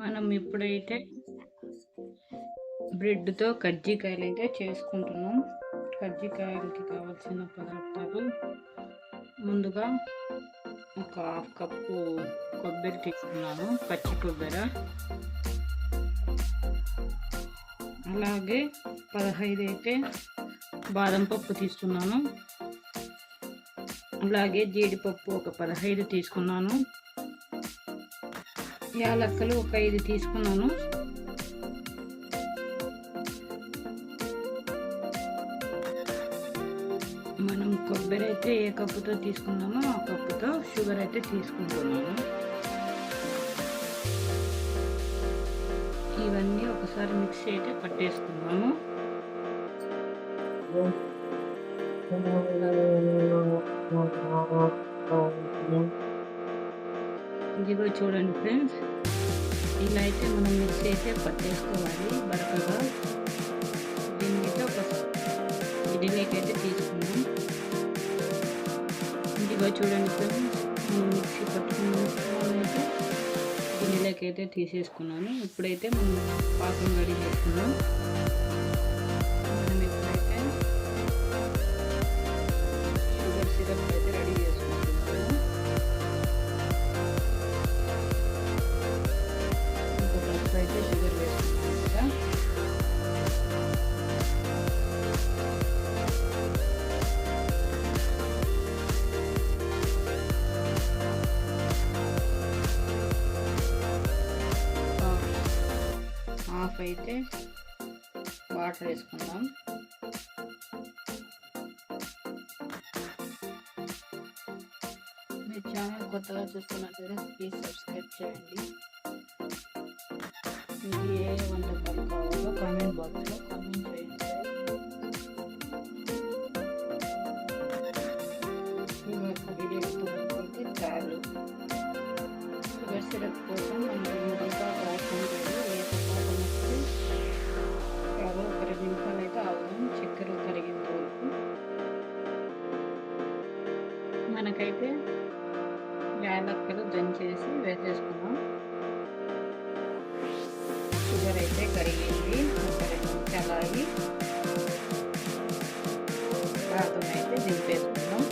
మనం ఇప్పుడైతే బ్రెడ్తో కజ్జికాయలు అయితే చేసుకుంటున్నాం. కజ్జికాయలకి కావాల్సిన పదార్థాలు ముందుగా ఒక హాఫ్ కప్పు కొబ్బరి తీసుకున్నాను పచ్చి కొబ్బరి. అలాగే పదహైదు అయితే బాదం పప్పు తీసుకున్నాను. అలాగే జీడిపప్పు ఒక పదహైదు తీసుకున్నాను. యాలక్కలు ఒక ఐదు తీసుకున్నాను. మనం కొబ్బరి అయితే ఏ కప్పుతో తీసుకున్నామో ఆ కప్పుతో షుగర్ అయితే తీసుకుంటున్నాను. ఇవన్నీ ఒకసారి మిక్సీ అయితే పట్టేసుకున్నాము ఇదిగో చూడండి ఫ్రెండ్స్. ఇలా అయితే మనం మిక్స్ అయితే పట్టేసుకోవాలి బరకగా. దీనికైతే అయితే ఒక ఇడ్లీకి అయితే తీసుకున్నాం ఇదిగో చూడండి ఫ్రెండ్స్ మనం మిక్సీ పట్టుకున్న అయితే అయితే తీసేసుకున్నాను. ఇప్పుడైతే మనం పాకం రెడీ చేసుకున్నాం హాఫ్ అయితే వాటర్ వేసుకుందాం. మీ ఛానల్ కొత్తగా చూస్తున్నట్లయితే ప్లీజ్ సబ్స్క్రైబ్ చేయండి. మీకు ఏ వంటకం కావాలో కామెంట్ బాక్స్లో కామెంట్ చేయండి. ఈ యొక్క వీడియో తయారు చాలు. కోసం మనం యాలక్కలు దంచేసి వేసేసుకున్నాం. షుగర్ అయితే కరిగింది ఒక రెండు నిమిషాలు అయితే దింపేసుకున్నాం.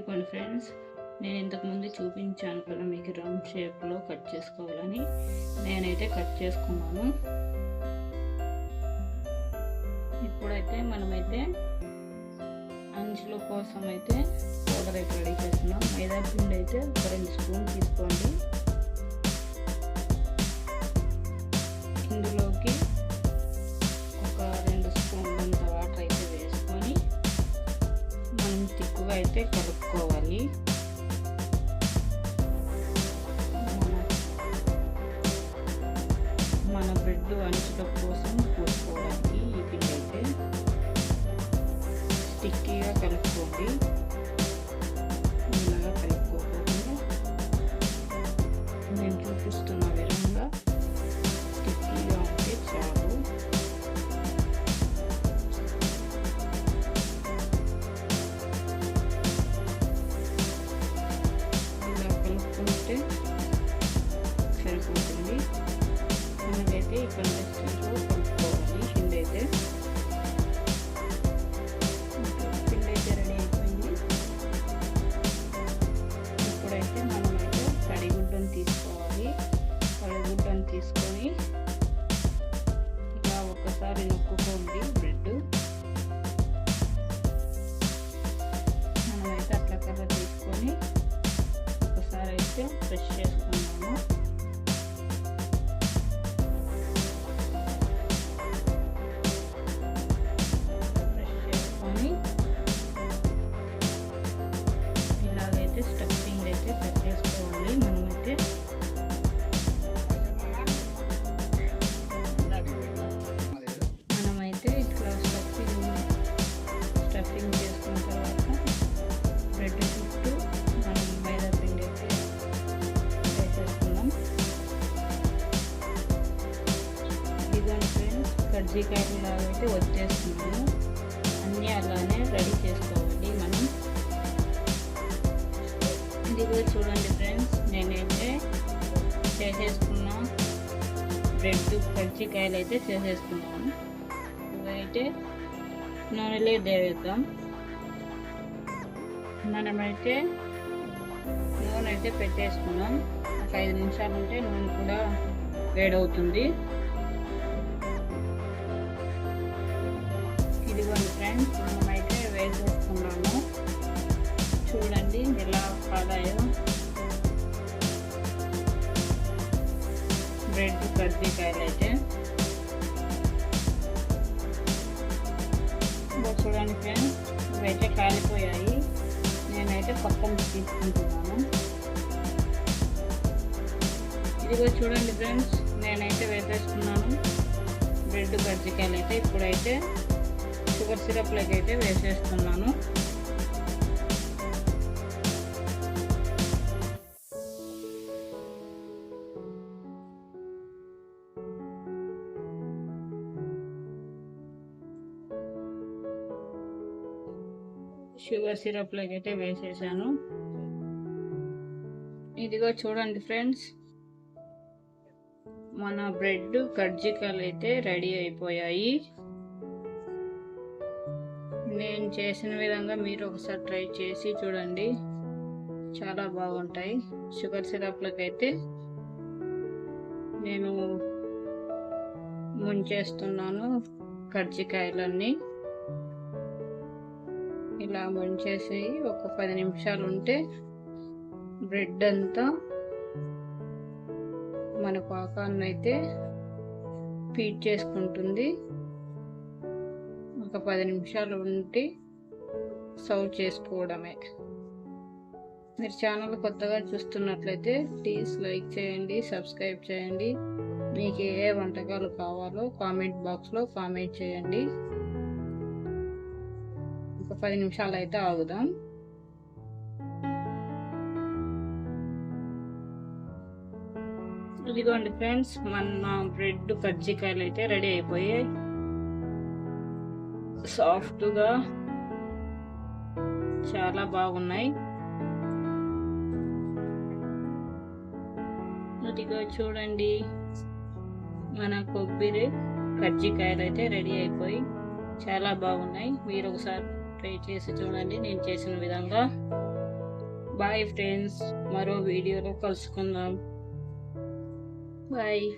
ఇదిగోండి ఫ్రెండ్స్ నేను ఇంతకుముందు చూపించాను కదా మీకు రౌండ్ షేప్లో కట్ చేసుకోవాలని. నేనైతే కట్ చేసుకున్నాను. ఇప్పుడైతే మనమైతే అంచుల కోసం అయితే పౌడర్ అయితే రెడీ చేస్తున్నాం. మైదా పిండి అయితే ఒక రెండు స్పూన్ తీసుకోండి. అయితే కలుపుకోవాలి. మన బ్రెడ్ అంచుల కోసం పూసుకోవడానికి కజ్జికాయలు లాగా అయితే వచ్చేస్తున్నాము అన్నీ అలానే రెడీ చేసుకోవాలి మనం. ఇదిగో చూడండి ఫ్రెండ్స్ నేనైతే చేసేసుకున్న బ్రెడ్ కజ్జికాయలు అయితే చేసేసుకున్నాను. ఇవైతే నూనెలో దేవేద్దాం. మనమైతే నూనె అయితే పెట్టేసుకున్నాం. ఒక ఐదు నిమిషాలు ఉంటే నూనె కూడా వేడవుతుంది. ఫ్రెండ్స్ మనమైతే వేసేసుకున్నాము చూడండి ఎలా కాదాయో బ్రెడ్ కర్జీకాయలు అయితే. ఇంకా చూడండి ఫ్రెండ్స్ ఇవైతే కాలిపోయాయి. నేనైతే పక్కన తీసుకుంటున్నాను. ఇదిగో చూడండి ఫ్రెండ్స్ నేనైతే వేసేస్తున్నాను బ్రెడ్ కజ్జికాయలు అయితే ఇప్పుడైతే షుగర్ సిరప్లోకి అయితే వేసేస్తున్నాను. షుగర్ సిరప్లోకి అయితే వేసేసాను. ఇదిగో చూడండి ఫ్రెండ్స్ మన బ్రెడ్ కజ్జికాయలు అయితే రెడీ అయిపోయాయి. నేను చేసిన విధంగా మీరు ఒకసారి ట్రై చేసి చూడండి. చాలా బాగుంటాయి. షుగర్ సిరప్లకు అయితే నేను ముంచేస్తున్నాను కర్జికాయలన్నీ. ఇలా ముంచేసి ఒక పది నిమిషాలు ఉంటే బ్రెడ్ అంతా మన పాకాన్ని అయితే ఫీడ్ చేసుకుంటుంది. ఒక పది నిమిషాలు ఉంటే సర్వ్ చేసుకోవడమే. మీరు ఛానల్ కొత్తగా చూస్తున్నట్లయితే ప్లీజ్ లైక్ చేయండి సబ్స్క్రైబ్ చేయండి. మీకు ఏ వంటకాలు కావాలో కామెంట్ బాక్స్లో కామెంట్ చేయండి. ఒక పది నిమిషాలు అయితే ఆగుదాం. ఇదిగోండి ఫ్రెండ్స్ మన బ్రెడ్ కజ్జికాయలు అయితే రెడీ అయిపోయాయి. సాఫ్ట్గా చాలా బాగున్నాయి. ఇదిగో చూడండి మన కొబ్బరి కజ్జికాయలు అయితే రెడీ అయిపోయి చాలా బాగున్నాయి. మీరు ఒకసారి ట్రై చేసి చూడండి నేను చేసిన విధంగా. బాయ్ ఫ్రెండ్స్ మరో వీడియోలో కలుసుకుందాం. బాయ్.